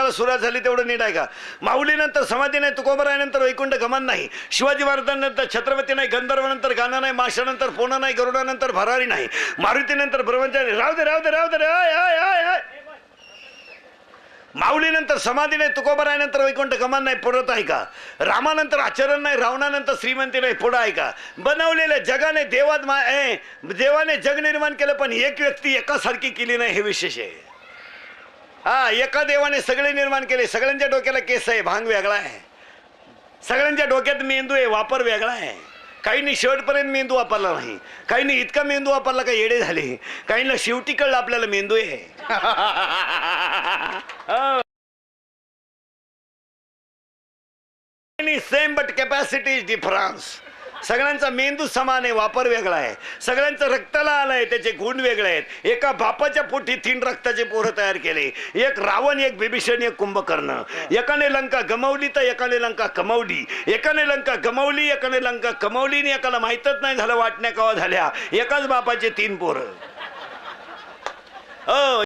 सांगायला सुरुवात झाली तेवढं नीट आहे का? माऊलीनंतर समाधी नाही तुकोबरायनंतर वैकुंठ गमन नाही. शिवाजी महाराजांनंतर छत्रपती नाही गंधर्वनंतर गाणं नाही माशानंतर पोणं नाही गरुडानंतर भरारी नाही. मारुतीनंतर ब्रह्मचारी राव दे राव दे राव दे रे, आय आय आय आय. माऊलीनंतर समाधी नाही तुकोबरायनंतर वैकुंठ गमन नाही पुढत आहे का? रामानंतर आचरण नाही रावणानंतर श्रीमंती नाही पुढं आहे का? बनवलेल्या जगाने देवात मा देवाने जग निर्माण केलं पण एक व्यक्ती एकासारखी केली नाही हे विशेष आहे. हा एका देवाने सगळे निर्माण केले. सगळ्यांच्या डोक्याला केस आहे भांग वेगळा आहे. सगळ्यांच्या डोक्यात मेंदू आहे वापर वेगळा आहे. काहींनी शेवटपर्यंत मेंदू वापरला नाही. काहींनी इतका मेंदू वापरला का येडे झाले. काहींना शेवटी कळलं आपल्याला मेंदू आहे. Same but capacity is difference सगळ्यांचा मेंदू समान आहे वापर वेगळा आहे. सगळ्यांचं रक्ताला आहे त्याचे गुण वेगळे आहेत. एका बापाच्या पोटी तीन रक्ताचे पोरं तयार केले. एक रावण एक बिभीषण एक कुंभकर्ण. एकाने लंका गमावली तर एकाने लंका कमवली. एकाने लंका गमावली एकाने लंका कमवली आणि एकाला माहीतच नाही झालं वाटण्या कवा झाल्या. एकाच बापाचे तीन पोरं. अ